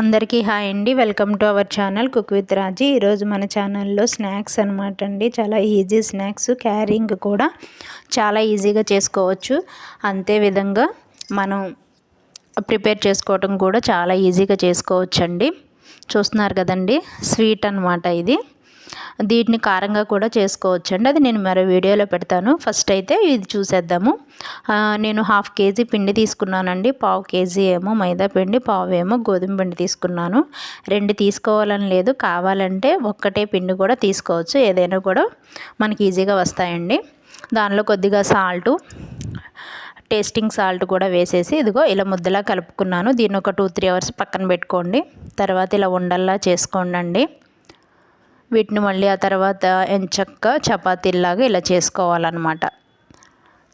అందరికీ హాయ్ అండి. Welcome to our channel cook with Raji. ఈరోజు మన ఛానల్లో స్నాక్స్ అనమాట అండి. చాలా ఈజీ స్నాక్స్ క్యారింగ్ కూడా చాలా ఈజీగా చేసుకోవచ్చు. అంతే విధంగా మనం ప్రిపేర్ చేసుకోవటం కూడా చాలా ఈజీగా చేసుకోవచ్చు అండి చూస్తున్నారు కదండి? స్వీట్ అనమాట ఇది. దీటిని కారంగా కూడా చేసుకోవచ్చు అండి అది నేను మరో వీడియోలో పెడతాను. ఫస్ట్ అయితే ఇది చూసేద్దాము. నేను హాఫ్ కేజీ పిండి తీసుకున్నానండి. పావు కేజీ ఏమో మైదా పిండి పావు ఏమో గోధుమ పిండి తీసుకున్నాను. రెండు తీసుకోవాలని లేదు. కావాలంటే ఒక్కటే పిండి కూడా తీసుకోవచ్చు. ఏదైనా కూడా మనకి ఈజీగా వస్తాయండి. దానిలో కొద్దిగా సాల్టు టేస్టింగ్ సాల్ట్ కూడా వేసేసి ఇదిగో ఇలా ముద్దలా కలుపుకున్నాను. దీన్ని ఒక టూ త్రీ అవర్స్ పక్కన పెట్టుకోండి. తర్వాత ఇలా ఉండల్లా చేసుకోండి వీటిని మళ్ళీ ఆ తర్వాత ఎంచక్క చపాతీలాగా ఇలా చేసుకోవాలన్నమాట.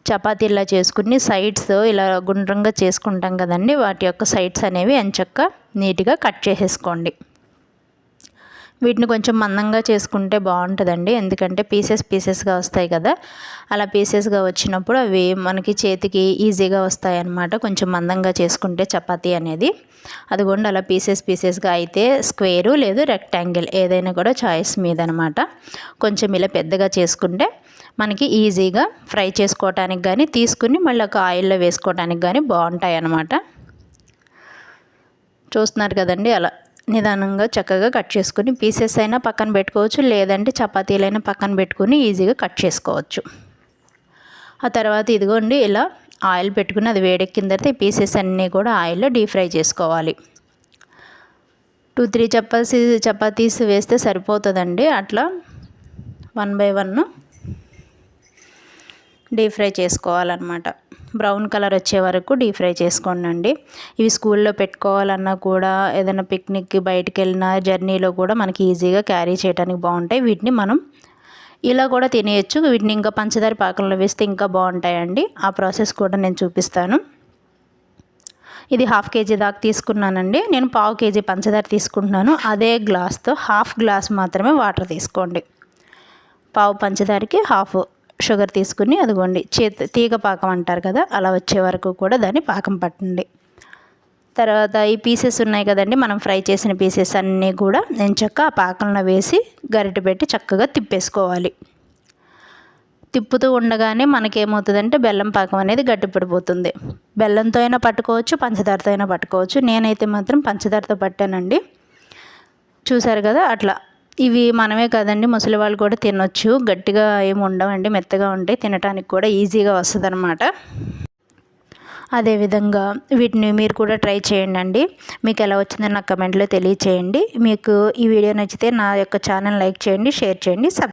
చపాతీలా చేసుకుని సైడ్స్ ఇలా గుండ్రంగా చేసుకుంటాం కదండి వాటి యొక్క సైడ్స్ అనేవి ఎంచక్క నీట్గా కట్ చేసేసుకోండి. వీటిని కొంచెం మందంగా చేసుకుంటే బాగుంటుందండి. ఎందుకంటే పీసెస్ పీసెస్గా వస్తాయి కదా. అలా పీసెస్గా వచ్చినప్పుడు అవి మనకి చేతికి ఈజీగా వస్తాయి అన్నమాట కొంచెం మందంగా చేసుకుంటే చపాతీ అనేది. అదిగోండి అలా పీసెస్ పీసెస్గా అయితే స్క్వేరు లేదు రెక్టాంగిల్ ఏదైనా కూడా చాయిస్ మీద అనమాట కొంచెం ఇలా పెద్దగా చేసుకుంటే మనకి ఈజీగా ఫ్రై చేసుకోవటానికి కానీ తీసుకుని మళ్ళీ ఒక ఆయిల్లో వేసుకోవడానికి కానీ బాగుంటాయి అన్నమాట చూస్తున్నారు కదండి అలా నిదానంగా చక్కగా కట్ చేసుకుని పీసెస్ అయినా పక్కన పెట్టుకోవచ్చు లేదంటే చపాతీలైనా పక్కన పెట్టుకుని ఈజీగా కట్ చేసుకోవచ్చు. ఆ తర్వాత ఇదిగోండి ఇలా ఆయిల్ పెట్టుకుని అది వేడెక్కిన తర్వాత ఈ పీసెస్ అన్నీ కూడా ఆయిల్లో డీప్ ఫ్రై చేసుకోవాలి. టూ త్రీ చపాతీ చపాతీస్ వేస్తే సరిపోతుందండి. అట్లా one by one deep fry చేసుకోవాలన్నమాట. బ్రౌన్ కలర్ వచ్చే వరకు డీప్ ఫ్రై చేసుకోండి ఇవి స్కూల్లో పెట్టుకోవాలన్నా కూడా ఏదైనా పిక్నిక్కి బయటికి వెళ్ళినా జర్నీలో కూడా మనకి ఈజీగా క్యారీ చేయడానికి బాగుంటాయి. వీటిని మనం ఇలా కూడా తినేయచ్చు. వీటిని ఇంకా పంచదార పాకంలో వేస్తే ఇంకా బాగుంటాయండి. ఆ ప్రాసెస్ కూడా నేను చూపిస్తాను. ఇది హాఫ్ కేజీ దాకా తీసుకున్నానండి. నేను పావు కేజీ పంచదార తీసుకుంటున్నాను. అదే గ్లాస్తో హాఫ్ గ్లాస్ మాత్రమే వాటర్ తీసుకోండి. పావు పంచదారకి హాఫ్ షుగర్ తీసుకుని అదిగోండి చేతి తీగ పాకం అంటారు కదా అలా వచ్చే వరకు కూడా దాన్ని పాకం పట్టండి. తర్వాత ఈ పీసెస్ ఉన్నాయి కదండి మనం ఫ్రై చేసిన పీసెస్ అన్నీ కూడా నేను చక్క ఆ పాకంలో వేసి గరిటె పెట్టి చక్కగా తిప్పేసుకోవాలి. తిప్పుతూ ఉండగానే మనకేమవుతుందంటే బెల్లం పాకం అనేది గట్టిపడిపోతుంది. బెల్లంతో అయినా పట్టుకోవచ్చు పంచదారతో అయినా పట్టుకోవచ్చు. నేనైతే మాత్రం పంచదారతో పట్టానండి. చూసారు కదా అట్లా ఇవి మనమే కదండి ముసలి వాళ్ళు కూడా తినొచ్చు. గట్టిగా ఏమి ఉండవండి మెత్తగా ఉంటాయి తినడానికి కూడా ఈజీగా వస్తుంది అనమాట అదేవిధంగా వీటిని మీరు కూడా ట్రై చేయండి అండి మీకు ఎలా వచ్చిందో నాకు కమెంట్లో తెలియచేయండి. మీకు ఈ వీడియో నచ్చితే నా యొక్క ఛానల్ లైక్ చేయండి షేర్ చేయండి సబ్